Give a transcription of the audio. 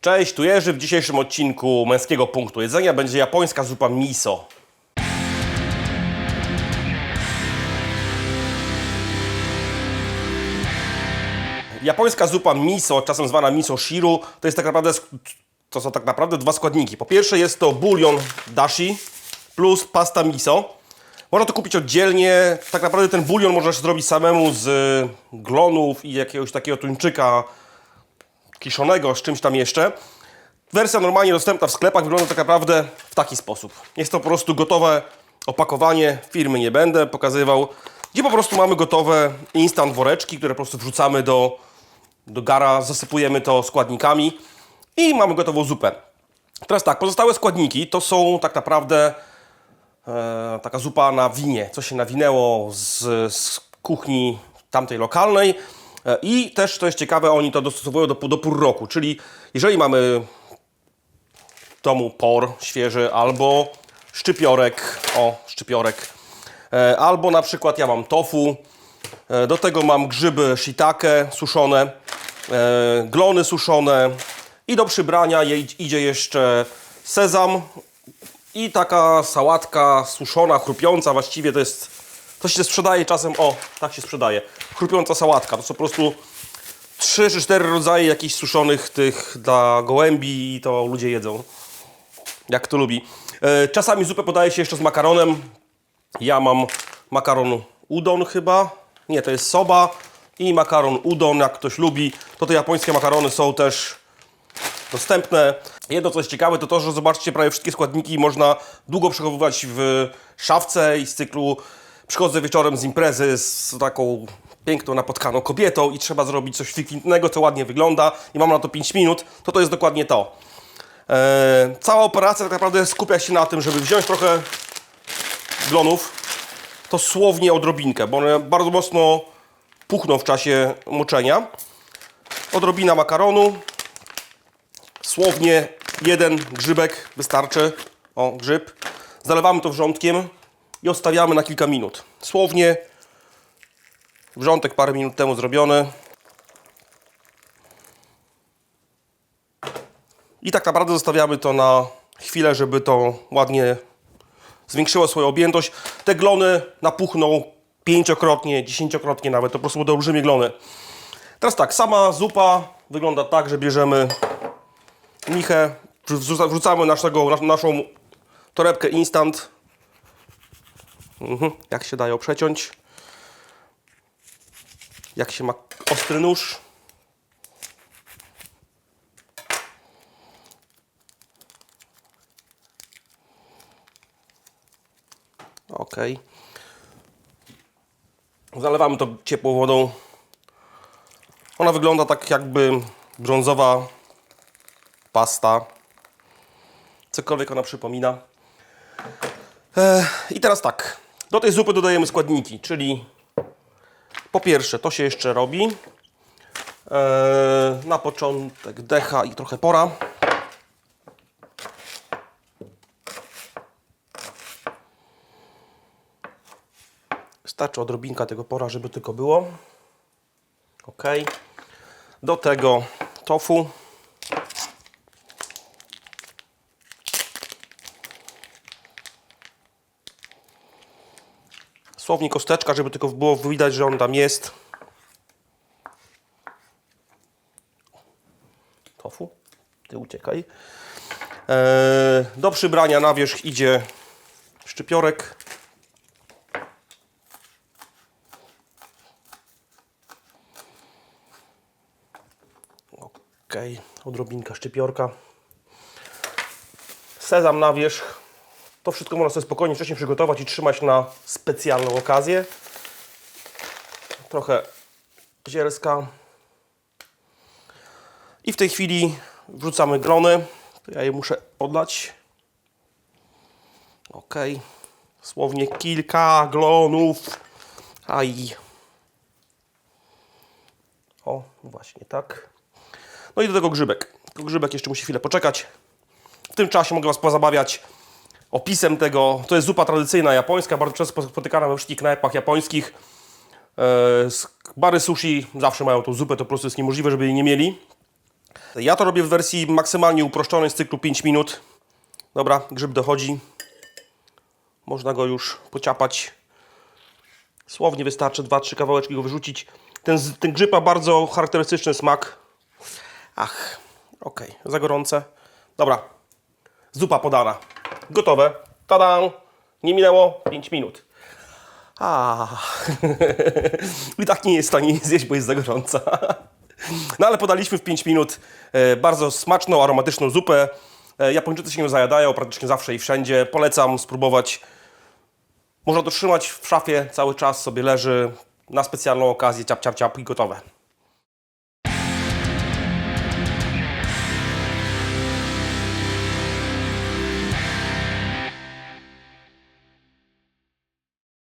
Cześć, tu Jerzy. W dzisiejszym odcinku Męskiego Punktu Jedzenia będzie japońska zupa miso. Japońska zupa miso, czasem zwana miso shiru, to jest tak naprawdę, to są tak naprawdę dwa składniki. Po pierwsze jest to bulion dashi plus pasta miso. Można to kupić oddzielnie. Tak naprawdę ten bulion można się zrobić samemu z glonów i jakiegoś takiego tuńczyka kiszonego z czymś tam jeszcze. Wersja normalnie dostępna w sklepach wygląda tak naprawdę w taki sposób. Jest to po prostu gotowe opakowanie, firmy nie będę pokazywał, gdzie po prostu mamy gotowe instant woreczki, które po prostu wrzucamy do, do gara, zasypujemy to składnikami i mamy gotową zupę. Teraz tak, pozostałe składniki to są tak naprawdę e, taka zupa na winie, co się nawinęło z, z kuchni tamtej lokalnej. E, I też, to jest ciekawe, oni to dostosowują do, do roku, czyli jeżeli mamy w domu por świeży albo szczypiorek, o, szczypiorek, e, albo na przykład ja mam tofu, e, do tego mam grzyby shiitake suszone, glony suszone i do przybrania idzie jeszcze sezam i taka sałatka suszona, chrupiąca, właściwie to jest, to się sprzedaje czasem, o, tak się sprzedaje, chrupiąca sałatka, to są po prostu trzy czy cztery rodzaje jakichś suszonych tych dla gołębi i to ludzie jedzą, jak kto lubi. E, Czasami zupę podaje się jeszcze z makaronem, ja mam makaron udon chyba, nie, to jest soba i makaron udon, jak ktoś lubi, to te japońskie makarony są też dostępne. Jedno, co jest ciekawe, to to, że zobaczcie, prawie wszystkie składniki można długo przechowywać w szafce i z cyklu przychodzę wieczorem z imprezy z taką piękną, napotkaną kobietą i trzeba zrobić coś fikcyjnego, co ładnie wygląda i mam na to 5 minut, to to jest dokładnie to. Eee, cała operacja tak naprawdę skupia się na tym, żeby wziąć trochę glonów, dosłownie odrobinkę, bo one bardzo mocno puchną w czasie moczenia. Odrobina makaronu, Słownie jeden grzybek wystarczy. O, grzyb. Zalewamy to wrzątkiem i odstawiamy na kilka minut. Słownie wrzątek parę minut temu zrobiony. I tak naprawdę zostawiamy to na chwilę, żeby to ładnie zwiększyło swoją objętość. Te glony napuchną pięciokrotnie, dziesięciokrotnie nawet. To po prostu będą olbrzymie glony. Teraz tak, sama zupa wygląda tak, że bierzemy michę, wrzuca- wrzucamy naszego, nas- naszą torebkę instant. Mhm. Jak się daje przeciąć. Jak się ma ostry nóż. Ok. Zalewamy to ciepłą wodą. Ona wygląda tak jakby brązowa pasta. Cokolwiek ona przypomina. E, I teraz tak. Do tej zupy dodajemy składniki, czyli po pierwsze to się jeszcze robi. E, na początek decha i trochę pora. Wystarczy odrobinka tego pora, żeby tylko było. Ok. Do tego tofu. Słownie kosteczka, żeby tylko było widać, że on tam jest. Tofu, ty uciekaj. Eee, do przybrania na wierzch idzie szczypiorek. Ok, odrobinka szczypiorka. Sezam na wierzch. To wszystko można sobie spokojnie wcześniej przygotować i trzymać na specjalną okazję. Trochę zielska. I w tej chwili wrzucamy glony. To ja je muszę podlać. Ok. Słownie kilka glonów. Aj. O, właśnie tak. No i do tego grzybek. Grzybek jeszcze musi chwilę poczekać. W tym czasie mogę Was pozabawiać opisem tego. To jest zupa tradycyjna japońska, bardzo często spotykana we wszystkich knajpach japońskich. E, Bary sushi zawsze mają tą zupę, to po prostu jest niemożliwe, żeby jej nie mieli. Ja to robię w wersji maksymalnie uproszczonej z cyklu 5 minut. Dobra, grzyb dochodzi. Można go już pociapać. Słownie wystarczy 2-3 kawałeczki go wyrzucić. Ten, ten grzyb ma bardzo charakterystyczny smak. Ach, okej, za gorące. Dobra, zupa podana. Gotowe. Tada! Nie minęło 5 minut. A. I tak nie jest w stanie zjeść, bo jest za gorąca. No ale podaliśmy w 5 minut e, bardzo smaczną, aromatyczną zupę. E, Japończycy się nią zajadają praktycznie zawsze i wszędzie. Polecam spróbować. Można to trzymać w szafie cały czas, sobie leży na specjalną okazję, ciap, ciap, ciap i gotowe.